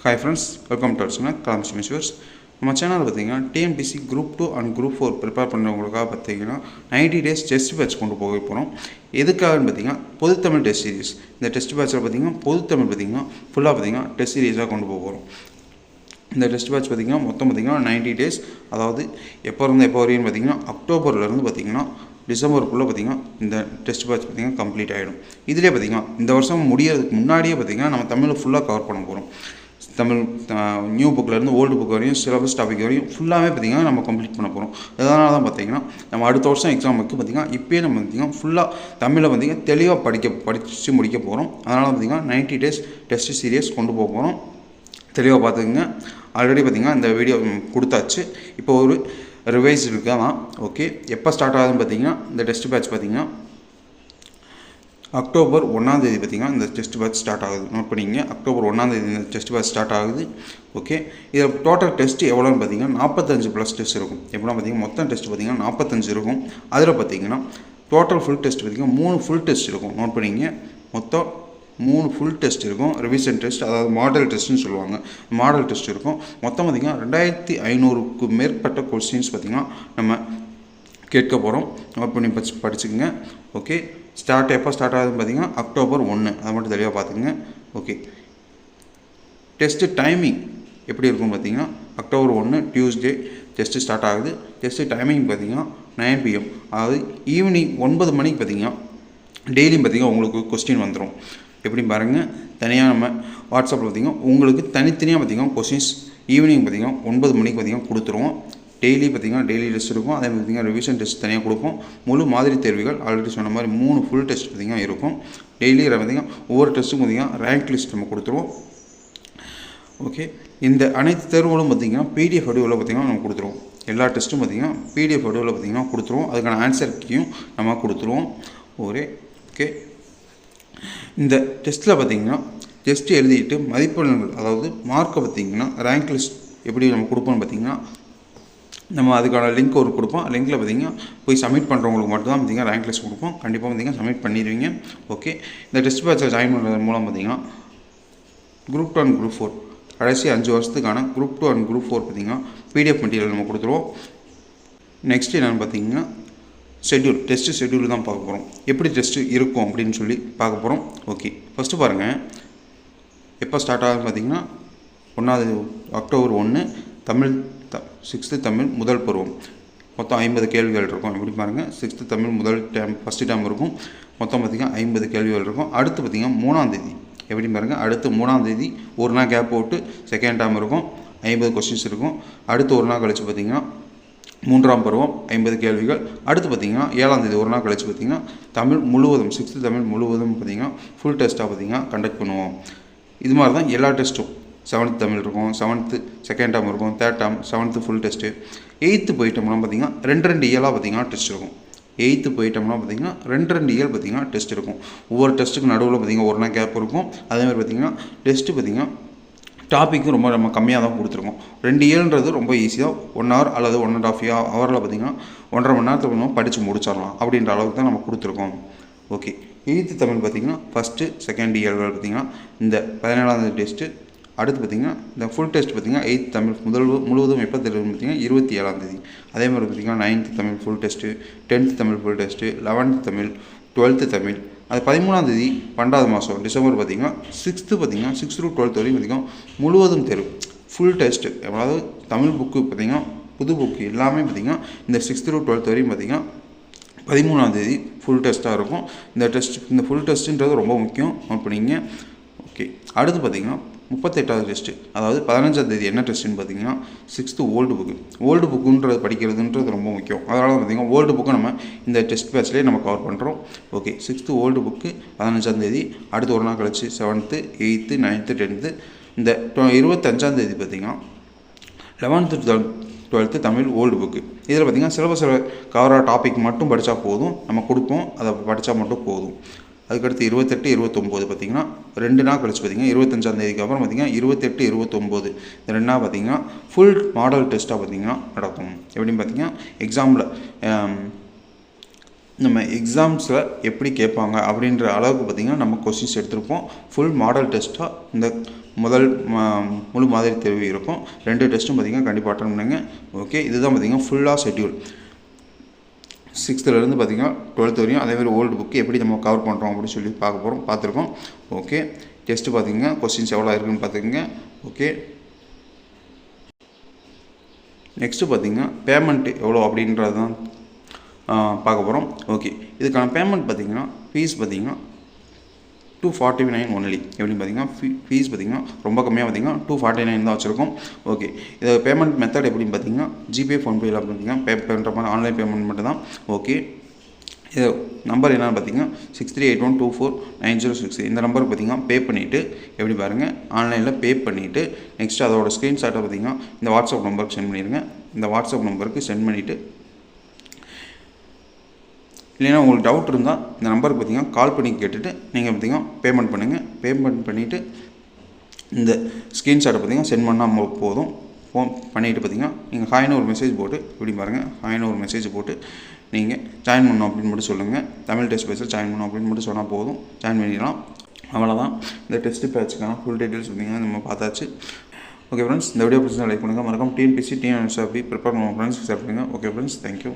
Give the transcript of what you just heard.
Hi friends welcome to Archana comes மிஸ்வர்ஸ் நம்ம channel பார்த்தீங்கன்னா TNPSC group two and group four prepare பண்ணுறவங்களுக்காக பார்த்தீங்கன்னா 90 days test batch கொண்டு போக போகிறோம் எதுக்காகன்னு பார்த்தீங்கன்னா பொதுத்தமிழ் டெஸ்ட் சீரிஸ் இந்த டெஸ்ட் பேட்சில் பார்த்தீங்கன்னா பொதுத்தமிழ் பார்த்தீங்கன்னா ஃபுல்லாக பார்த்தீங்கன்னா டெஸ்ட் சீரிஸாக கொண்டு போக போகிறோம் இந்த டெஸ்ட் பேட்ச் பார்த்தீங்கன்னா மொத்தம் பார்த்தீங்கன்னா 90 டேஸ் அதாவது எப்போ இருந்து எப்போ வரையும் பார்த்தீங்கன்னா அக்டோபர்லேருந்து பார்த்தீங்கன்னா டிசம்பருக்குள்ளே பார்த்தீங்கன்னா இந்த டெஸ்ட் பேட்ச் பார்த்தீங்கன்னா கம்ப்ளீட் ஆகிடும் இதிலே பார்த்தீங்கன்னா இந்த வருஷம் முடியறதுக்கு முன்னாடியே பார்த்தீங்கன்னா நம்ம தமிழை ஃபுல்லாக கவர் பண்ண போகிறோம் தமிழ் நியூ புக்கிலேருந்து ஓல்டு புக் வரையும் சிலபஸ் டாபிக் வரையும் ஃபுல்லாகவே பார்த்தீங்கன்னா நம்ம கம்ப்ளீட் பண்ண போகிறோம் அதனால தான் பார்த்தீங்கன்னா நம்ம அடுத்த வருஷம் எக்ஸாமுக்கு பார்த்தீங்கன்னா இப்போயே நம்ம பார்த்திங்கன்னா ஃபுல்லாக தமிழை பார்த்தீங்கன்னா தெளிவாக படிக்க படித்து முடிக்க போகிறோம் அதனால் பார்த்தீங்கன்னா 90 டேஸ் டெஸ்ட் சீரியஸ் கொண்டு போக போகிறோம் தெளிவாக பார்த்துக்குங்க. ஆல்ரெடி பார்த்திங்கன்னா இந்த வீடியோ கொடுத்தாச்சு. இப்போ ஒரு ரிவைஸ் இருக்காதான் ஓகே எப்போ ஸ்டார்ட் ஆகுதுன்னு பார்த்திங்கன்னா இந்த டெஸ்ட் பேட்ச் பார்த்தீங்கன்னா அக்டோபர் ஒன்றாந்தேதி பார்த்தீங்கன்னா இந்த டெஸ்ட் பேட்ச் ஸ்டார்ட் ஆகுது. நோட் பண்ணிங்க அக்டோபர் ஒன்றாந்தேதி இந்த டெஸ்ட் பேட்ச் ஸ்டார்ட் ஆகுது. ஓகே இதில் டோட்டல் டெஸ்ட் எவ்வளோன்னு பார்த்தீங்கன்னா நாற்பத்தஞ்சு ப்ளஸ் டெஸ்ட் இருக்கும். எப்படின்னா பார்த்தீங்கன்னா மொத்தம் டெஸ்ட் பார்த்தீங்கன்னா நாற்பத்தஞ்சு இருக்கும். அதில் பார்த்தீங்கன்னா டோட்டல் ஃபுல் டெஸ்ட் பார்த்தீங்கன்னா மூணு ஃபுல் டெஸ்ட் இருக்கும். நோட் பண்ணிங்க மொத்தம் மூணு ஃபுல் டெஸ்ட் இருக்கும். ரிவிஷன் டெஸ்ட் அதாவது மாடல் டெஸ்ட்னு சொல்லுவாங்க. மாடல் டெஸ்ட் இருக்கும். மொத்தம் பார்த்திங்கன்னா ரெண்டாயிரத்தி ஐநூறுக்கு மேற்பட்ட கொஸ்டின்ஸ் பார்த்திங்கன்னா நம்ம கேட்க போகிறோம் நோட் பண்ணி படிச்சு படிச்சுக்கோங்க. ஓகே ஸ்டார்ட் எப்போ ஸ்டார்ட் ஆகுதுன்னு பார்த்தீங்கன்னா அக்டோபர் ஒன்று அதை மட்டும் தெளிவாக பார்த்துக்குங்க. ஓகே டெஸ்ட்டு டைமிங் எப்படி இருக்கும்னு பார்த்தீங்கன்னா அக்டோபர் ஒன்று டியூஸ்டே டெஸ்ட்டு ஸ்டார்ட் ஆகுது. டெஸ்ட்டு டைமிங் பார்த்தீங்கன்னா நைன் பிஎம் அதாவது ஈவினிங் ஒன்பது மணிக்கு பார்த்தீங்கன்னா டெய்லியும் பார்த்தீங்கன்னா உங்களுக்கு கொஸ்டின் வந்துடும் எப்படி பாருங்கள் தனியாக நம்ம வாட்ஸ்அப்பில் பார்த்தீங்கன்னா உங்களுக்கு தனித்தனியாக பார்த்தீங்கன்னா கொஸ்டின்ஸ் ஈவினிங் பார்த்தீங்கன்னா ஒன்பது மணிக்கு பார்த்தீங்கன்னா கொடுத்துருவோம். டெய்லி பார்த்திங்கன்னா டெய்லி டெஸ்ட் இருக்கும். அதே மாதிரி பார்த்தீங்கன்னா ரிவிஷன் டெஸ்ட் தனியாக கொடுப்போம். முழு மாதிரி தேர்வுகள் ஆல்ரெடி சொன்ன மாதிரி மூணு ஃபுல் டெஸ்ட் பார்த்தீங்கன்னா இருக்கும். டெய்லி பார்த்தீங்கன்னா ஒவ்வொரு டெஸ்ட்டுக்கும் பார்த்திங்கன்னா ரேங்க் லிஸ்ட் நம்ம கொடுத்துருவோம். ஓகே இந்த அனைத்து தேர்வுகளும் பார்த்தீங்கன்னா பிடிஎஃப் வடிவில் பார்த்திங்கன்னா நம்ம கொடுத்துருவோம். எல்லா டெஸ்ட்டும் பார்த்தீங்கன்னா பிடிஎஃப் வடிவில் பார்த்திங்கன்னா கொடுத்துருவோம். அதுக்கான ஆன்சர் கீயும் நம்ம கொடுத்துருவோம். ஒரே ஓகே இந்த டெஸ்ட்டில் பார்த்திங்கன்னா டெஸ்ட்டு எழுதிட்டு மதிப்பெண்கள் அதாவது மார்க்கை பார்த்தீங்கன்னா ரேங்க் லிஸ்ட் எப்படி நம்ம கொடுப்போம்னு பார்த்தீங்கன்னா நம்ம அதுக்கான லிங்க் ஒரு கொடுப்போம். லிங்க்கில் பார்த்தீங்கன்னா போய் சப்மிட் பண்ணுறவங்களுக்கு மட்டும் தான் பார்த்தீங்கன்னா ரேங்க் லிஸ்ட் கொடுப்போம். கண்டிப்பாக பார்த்தீங்கன்னா சப்மிட் பண்ணிடுவீங்க. ஓகே இந்த டெஸ்ட் பேட்சில் ஜாயின் பண்ணுறது மூலம் பார்த்தீங்கன்னா group two and group four கடைசி அஞ்சு வருஷத்துக்கான group two and group four பார்த்தீங்கன்னா பிடிஎஃப் மெட்டீரியல் நம்ம கொடுத்துருவோம். நெக்ஸ்ட் என்னென்னு பார்த்தீங்கன்னா ஷெட்யூல் டெஸ்ட்டு ஷெட்யூல் தான் பார்க்க போகிறோம் எப்படி டெஸ்ட்டு இருக்கும் அப்படின்னு சொல்லி பார்க்க போகிறோம் ஓகே ஃபஸ்ட்டு பாருங்கள் எப்போ ஸ்டார்ட் ஆகுதுன்னு பார்த்தீங்கன்னா ஒன்றாவது அக்டோபர் ஒன்று தமிழ் த சிக்ஸ்த்து தமிழ் முதல் பருவம். மொத்தம் ஐம்பது கேள்விகள் இருக்கும். எப்படி பாருங்கள் சிக்ஸ்த்து தமிழ் முதல் டேம் ஃபஸ்ட்டு டேம் இருக்கும். மொத்தம் பார்த்திங்கன்னா ஐம்பது கேள்விகள் இருக்கும். அடுத்து பார்த்திங்கன்னா மூணாந்தேதி எப்படி பாருங்கள் அடுத்து மூணாந்தேதி ஒரு நாள் கேப் போட்டு செகண்ட் டேம் இருக்கும். ஐம்பது கொஸ்டின்ஸ் இருக்கும். அடுத்து ஒரு நாள் கழித்து பார்த்திங்கன்னா மூன்றாம் பருவம் ஐம்பது கேள்விகள். அடுத்து பார்த்திங்கன்னா ஏழாம் தேதி ஒரு நாள் கழித்து பார்த்திங்கன்னா தமிழ் முழுவதும் சிக்ஸ்த்து தமிழ் முழுவதும் பார்த்திங்கன்னா ஃபுல் டெஸ்ட்டாக பார்த்திங்கன்னா கண்டக்ட் பண்ணுவோம். இது மாதிரி தான் எல்லா டெஸ்ட்டும் செவன்த் தமிழ் இருக்கும் செவன்த்து செகண்ட் டேம் இருக்கும் third term seventh full test eighth போயிட்டோம்னா பார்த்திங்கன்னா ரெண்டு ரெண்டு இயலாக பார்த்திங்கன்னா டெஸ்ட் இருக்கும். எயித்து போயிட்டோம்னா பார்த்திங்கன்னா ரெண்டு ரெண்டு இயல் பார்த்திங்கன்னா டெஸ்ட் இருக்கும். ஒவ்வொரு டெஸ்ட்டுக்கு நடுவில் பார்த்திங்கன்னா ஒரு நாள் கேப் இருக்கும். அதேமாதிரி பார்த்திங்கன்னா டெஸ்ட்டு பார்த்திங்கன்னா டாப்பிக்கும் ரொம்ப நம்ம கம்மியாக தான் கொடுத்துருக்கோம். ரெண்டு இயல்ன்றது ரொம்ப ஈஸியாக ஒன் ஹவர் அல்லது ஒன் அண்ட் ஆஃப் ஹவரில் பார்த்திங்கன்னா ஒன்றரை மணி நேரத்தில் நம்ம படித்து முடிச்சிடலாம் அப்படின்ற அளவுக்கு தான் நம்ம கொடுத்துருக்கோம். ஓகே எயித்து தமிழ் பார்த்திங்கன்னா ஃபஸ்ட்டு செகண்ட் இயர்கள் பார்த்திங்கன்னா இந்த பதினேழாம் டெஸ்ட்டு அடுத்து பார்த்திங்கன்னா இந்த ஃபுல் டெஸ்ட் பார்த்திங்கன்னா எயித் தமிழ் முதல் முழுவதும் எப்போ தெரியும் பார்த்திங்கன்னா இருபத்தி ஏழாம் தேதி. அதே மாதிரி பார்த்திங்கன்னா ninth Tamil full test tenth Tamil full test eleventh Tamil twelfth Tamil. அது பதிமூணாம் தேதி பன்னெண்டாவது மாதம் டிசம்பர் பார்த்திங்கன்னா சிக்ஸ்த்து பார்த்திங்கன்னா சிக்ஸ்த் டு டுவெல்த் வரையும் பார்த்திங்கன்னா முழுவதும் தெரு ஃபுல் டெஸ்ட்டு அதாவது தமிழ் புக்கு பார்த்திங்கன்னா புது புக்கு எல்லாமே பார்த்திங்கன்னா இந்த சிக்ஸ்த் டு டுவெல்த் வரையும் பார்த்திங்கன்னா பதிமூணாம் தேதி ஃபுல் டெஸ்ட்டாக இருக்கும். இந்த டெஸ்ட் இந்த ஃபுல் டெஸ்ட்டுன்றது ரொம்ப முக்கியம். நோட் பண்ணிங்க ஓகே அடுத்து பார்த்திங்கன்னா முப்பத்தெட்டாவது டெஸ்ட்டு அதாவது பதினஞ்சாம் தேதி என்ன டெஸ்ட்டுன்னு பார்த்தீங்கன்னா சிக்ஸ்த்து ஓல்டு புக்கு ஓல்டு புக்குன்றது படிக்கிறதுன்றது ரொம்ப முக்கியம். அதனால் பார்த்தீங்கன்னா ஓல்டு புக்கை நம்ம இந்த டெஸ்ட் பேட்ச்லேயே நம்ம கவர் பண்ணுறோம் ஓகே சிக்ஸ்த்து ஓல்டு புக்கு பதினஞ்சாம் தேதி அடுத்து ஒரு நாள் கழிச்சு செவன்த்து எயித்து நைன்த்து டென்த்து இந்த டொ- இருபத்தஞ்சாம் தேதி பார்த்திங்கன்னா eleventh twelve twelfth Tamil old book இதில் பார்த்திங்கன்னா சிலபஸ் கவரா டாபிக் மட்டும் படித்தா போதும். நம்ம கொடுப்போம். அதை படித்தா மட்டும் போதும். அதுக்கடுத்து இருபத்தெட்டு இருபத்தொம்போது பார்த்திங்கன்னா ரெண்டு நாள் கழிச்சு பார்த்திங்கன்னா இருபத்தஞ்சாந்தேதிக்கு அப்புறம் பார்த்திங்கன்னா இருபத்தெட்டு இருபத்தொம்போது. இந்த ரெண்டு நாள் பார்த்திங்கன்னா ஃபுல் மாடல் டெஸ்ட்டாக பார்த்திங்கன்னா நடக்கும். எப்படின்னு பார்த்திங்கன்னா எக்ஸாமில் நம்ம எக்ஸாம்ஸில் எப்படி கேட்பாங்க அப்படின்ற அளவுக்கு பார்த்திங்கன்னா நம்ம கொஸ்டின்ஸ் எடுத்திருப்போம். ஃபுல் மாடல் டெஸ்ட்டாக இந்த முதல் முழு மாதிரி தேர்வு இருக்கும். ரெண்டு டெஸ்ட்டும் பார்த்திங்கன்னா கண்டிப்பாக அட்டன் பண்ணுங்க. ஓகே இதுதான் பார்த்திங்கன்னா ஃபுல்லாக ஷெட்யூல் சிக்ஸ்த்துலேருந்து பார்த்தீங்கன்னா டுவெல்த் வரையும் அதே மாதிரி ஓல்டு புக்கு எப்படி நம்ம கவர் பண்ணுறோம் அப்படின்னு சொல்லி பார்க்க போகிறோம் பார்த்துருக்கோம். ஓகே டெஸ்ட்டு பார்த்திங்கன்னா கொஸ்டின்ஸ் எவ்வளோ இருக்குன்னு பார்த்துக்கோங்க. ஓகே நெக்ஸ்ட்டு பார்த்தீங்கன்னா பேமெண்ட்டு எவ்வளோ அப்படின்றது தான் பார்க்க போகிறோம் ஓகே இதுக்கான பேமெண்ட் பார்த்திங்கன்னா ஃபீஸ் பார்த்தீங்கன்னா டூ ஃபார்ட்டி நைன் ஒன்லி எப்படின்னு பார்த்தீங்கன்னா ஃபீ ஃபீஸ் பார்த்தீங்கன்னா ரொம்ப கம்மியாக பார்த்தீங்கன்னா டூ ஃபார்ட்டி நைன் தான் வச்சுருக்கோம். ஓகே இது பேமெண்ட் மெத்தட் எப்படின்னு பார்த்தீங்கன்னா ஜிபே ஃபோன்பேயில் பார்த்தீங்கன்னா பே பண்ணுற மாதிரி ஆன்லைன் பேமெண்ட் மட்டும் தான் ஓகே இது நம்பர் என்னென்னு பார்த்தீங்கன்னா six three eight one two four nine zero six இந்த நம்பருக்கு பார்த்தீங்கன்னா பே பண்ணிவிட்டு எப்படி பாருங்கள் ஆன்லைனில் பே பண்ணிவிட்டு நெக்ஸ்ட் அதோட ஸ்க்ரீன்ஷாட்டை பார்த்தீங்கன்னா இந்த வாட்ஸ்அப் நம்பருக்கு சென்ட் பண்ணிடுங்க. இந்த வாட்ஸ்அப் நம்பருக்கு சென்ட் பண்ணிவிட்டு இல்லைன்னா உங்களுக்கு டவுட் இருந்தால் இந்த நம்பருக்கு பார்த்தீங்கன்னா கால் பண்ணி கேட்டுட்டு நீங்கள் பார்த்தீங்கன்னா பேமெண்ட் பண்ணுங்கள் பேமெண்ட் பண்ணிவிட்டு இந்த ஸ்க்ரீன்ஷாட்டை பார்த்தீங்கன்னா சென்ட் பண்ணால் போதும். ஃபோன் பண்ணிவிட்டு பார்த்தீங்கன்னா நீங்கள் ஹாய்னு ஒரு மெசேஜ் போட்டு இப்படி பாருங்கள் ஹாய்னு ஒரு மெசேஜ் போட்டு நீங்கள் ஜாயின் பண்ணணும் அப்படின்னு மட்டும் சொல்லுங்கள் தமிழ் டெஸ்ட் பேஸில் ஜாயின் பண்ணணும் அப்படின்னு மட்டும் சொன்னால் போதும். ஜாயின் பண்ணிடலாம். அவ்வளோதான் இந்த டெஸ்ட் பேட்சுக்கான ஃபுல் டீட்டெயில்ஸ் பார்த்தீங்கன்னா நம்ம பார்த்தாச்சு. ஓகே ஃப்ரெண்ட்ஸ் இந்த வீடியோ பிடிச்சா லைக் பண்ணுங்கள் மறக்காம டிஎன்பிசி டிஎன்எஸ்ஆபி ப்ரிப்பேர் பண்ணுவோம் ஃப்ரெண்ட்ஸ் ஷேர் பண்ணுங்கள் ஓகே ஃப்ரெண்ட்ஸ் தேங்க்யூ